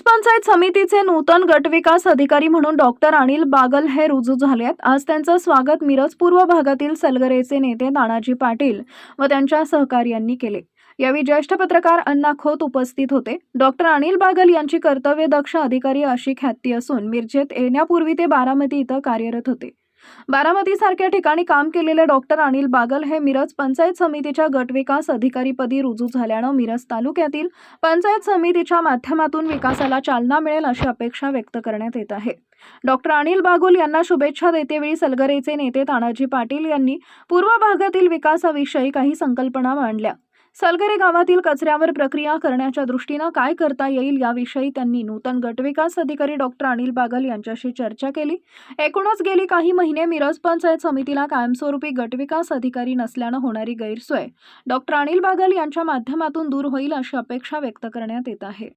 पंचायत समितीचे नूतन गटविकास अधिकारी म्हणून डॉक्टर अनिल बागल हे रुजू झाले आहेत आज त्यांचं स्वागत मिरज पूर्व भागातील सलगरेचे नेते नानाजी पाटील व त्यांच्या सहकार्यांनी केले. यावेळी ज्येष्ठ पत्रकार अण्णा खोत उपस्थित होते. डॉक्टर अनिल बागल यांची कर्तव्यदक्ष अधिकारी अशी ख्याती असून मिरजेत येण्यापूर्वी ते बारामती इथं कार्यरत होते. बारामतीसारख्या ठिकाणी काम केलेले डॉक्टर अनिल बागल हे मिरज पंचायत समितीच्या गटविकास अधिकारीपदी रुजू झाल्यानं मिरज तालुक्यातील पंचायत समितीच्या माध्यमातून विकासाला चालना मिळेल अशी अपेक्षा व्यक्त करण्यात येत आहे. डॉक्टर अनिल बागुल यांना शुभेच्छा देतेवेळी सलगरेचे नेते तानाजी पाटील यांनी पूर्व भागातील विकासाविषयी काही संकल्पना मांडल्या. सलगरे गावातील कचऱ्यावर प्रक्रिया करण्याच्या दृष्टीनं काय करता येईल याविषयी त्यांनी नूतन गटविकास अधिकारी डॉक्टर अनिल बागल यांच्याशी चर्चा केली. एकूणच गेली काही महिने मिरज पंचायत समितीला कायमस्वरूपी गटविकास अधिकारी नसल्यानं होणारी गैरसोय डॉक्टर अनिल बागल यांच्या माध्यमातून दूर होईल अशी अपेक्षा व्यक्त करण्यात येत आहे.